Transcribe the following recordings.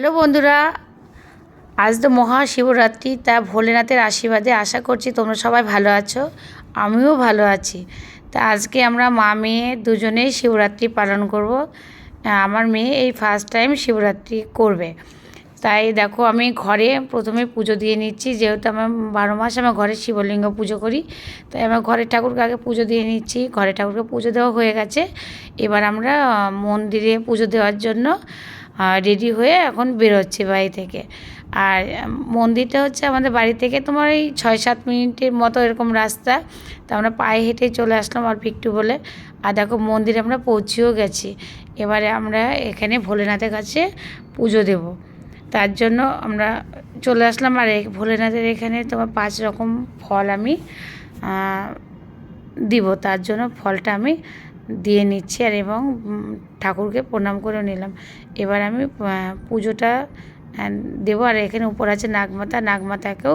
Hello বন্ধুরা, আজ তো মহাশিবরাত্রি, তা ভোলেনাথের আশীর্বাদে আশা করছি তোমরা সবাই ভালো আছো, আমিও ভালো আছি। তা আজকে আমরা মা মেয়ে দুজনেই শিবরাত্রি পালন করব। আমার মেয়ে এই ফার্স্ট টাইম শিবরাত্রি করবে। তাই দেখো আমি ঘরে প্রথমে পুজো দিয়ে নিচ্ছি, যেহেতু আমার বারো মাস আমার ঘরে শিবলিঙ্গ পুজো করি, তাই আমার ঘরের ঠাকুরকে আগে পুজো দিয়ে নিচ্ছি। ঘরে ঠাকুরকে পুজো দেওয়া হয়ে গেছে। এবার আমরা মন্দিরে পুজো দেওয়ার জন্য রেডি হয়ে এখন বেরোচ্ছি বাড়ি থেকে। আর মন্দিরটা হচ্ছে আমাদের বাড়ি থেকে তোমার এই ছয় সাত মিনিটের মতো এরকম রাস্তা। তা আমরা পায়ে হেঁটে চলে আসলাম অল্প একটু বলে। আর দেখো মন্দিরে আমরা পৌঁছেও গেছি। এবারে আমরা এখানে ভোলেনাথের কাছে পুজো দেব। তার জন্য আমরা চলে আসলাম। আর ভোলেনাথের এখানে তোমার পাঁচ রকম ফল আমি দিব। তার জন্য ফলটা আমি দিয়ে নিচ্ছি আর এবং ঠাকুরকে প্রণাম করে নিলাম। এবার আমি পুজোটা দেবো। আর এখানে উপর আছে নাগমাতা। নাগমাতাকেও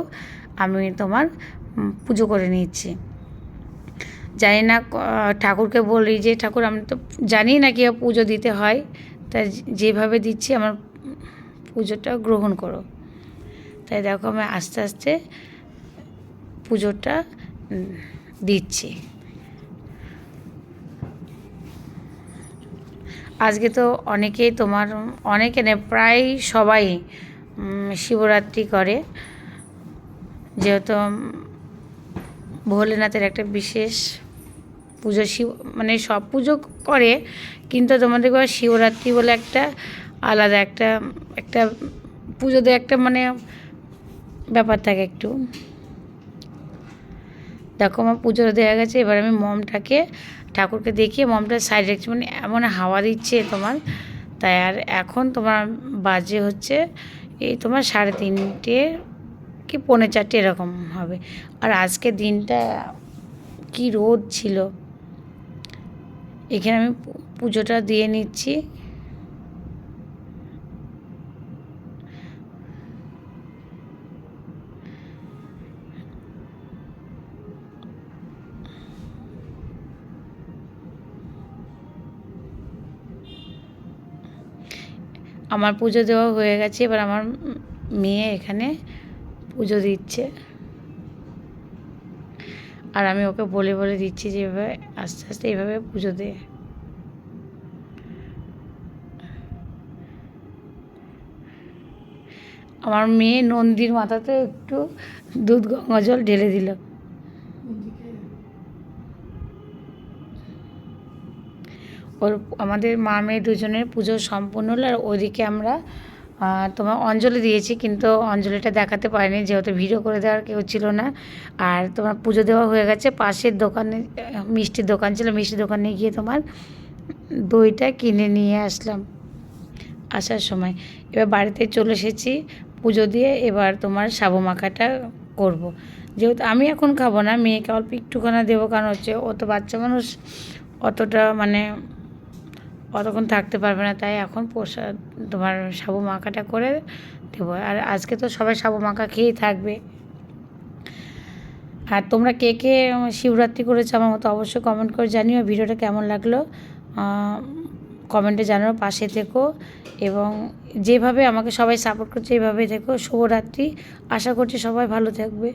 আমি তোমার পুজো করে নিচ্ছি। জানি না ঠাকুরকে বলি যে, ঠাকুর, আমি তো জানি না কি পুজো দিতে হয়। তা যেভাবে দিচ্ছি, আমার পুজোটা গ্রহণ করো। তাই দেখো, আমি আস্তে আস্তে পুজোটা দিচ্ছি। আজকে তো অনেকেই তোমার, অনেকে নেই প্রায় সবাই শিবরাত্রি করে। যেহেতু ভোলেনাথের একটা বিশেষ পুজো শিব মানে সব পুজো করে, কিন্তু তোমাদের শিবরাত্রি বলে একটা আলাদা একটা একটা পুজোতে একটা মানে ব্যাপার থাকে একটু। দেখো আমার পুজো দেওয়া গেছে, এবার আমি মমটাকে, ঠাকুরকে দেখিয়ে মমটা সাইড রাখছি। মানে এমন হাওয়া দিচ্ছে তোমার। তাই আর এখন তোমার বাজে হচ্ছে, এই তোমার সাড়ে তিনটে কি পৌনে চারটে এরকম হবে। আর আজকে দিনটা কি রোদ ছিল। এখানে আমি পুজোটা দিয়ে নিচ্ছি। আমার পুজো দেওয়া হয়ে গেছে, এবার আমার মেয়ে এখানে পুজো দিচ্ছে। আর আমি ওকে বলে বলে দিচ্ছি যে, এভাবে আস্তে আস্তে এইভাবে পুজো দে। আমার মেয়ে নন্দীর মাথাতে একটু দুধ গঙ্গা জল ঢেলে দিল। ওর আমাদের মা মেয়ে দুজনের পুজো সম্পূর্ণ হলো আর ওদিকে আমরা তোমার অঞ্জলি দিয়েছি কিন্তু অঞ্জলিটা দেখাতে পারিনি যেহেতু ভিডিও করে দেওয়ার কেউ ছিল না আর তোমার পুজো দেওয়া হয়ে গেছে পাশের দোকানে, মিষ্টির দোকান ছিল, মিষ্টির দোকানে গিয়ে তোমার দইটা কিনে নিয়ে আসলাম আসার সময় এবার বাড়িতে চলে এসেছি পুজো দিয়ে এবার তোমার সাবু মাখাটা করব। যেহেতু আমি এখন খাব না, মেয়েকে অল্প একটুখানা দেবো, কারণ হচ্ছে ও তো বাচ্চা মানুষ অতটা মানে অতক্ষণ থাকতে পারবে না, তাই এখন প্রসাদ তোমার সাবু মাখাটা করে দেবো। আর আজকে তো সবাই সাবু মাখা খেয়েই থাকবে। আর তোমরা কে কে শিবরাত্রি করেছ আমার মতো অবশ্যই কমেন্ট করে জানিও, ভিডিওটা কেমন লাগল কমেন্টে জানানো পাশে থেকো। এবং যেভাবে আমাকে সবাই সাপোর্ট করছে এইভাবে থেকো। শুভরাত্রি, আশা করছি সবাই ভালো থাকবে।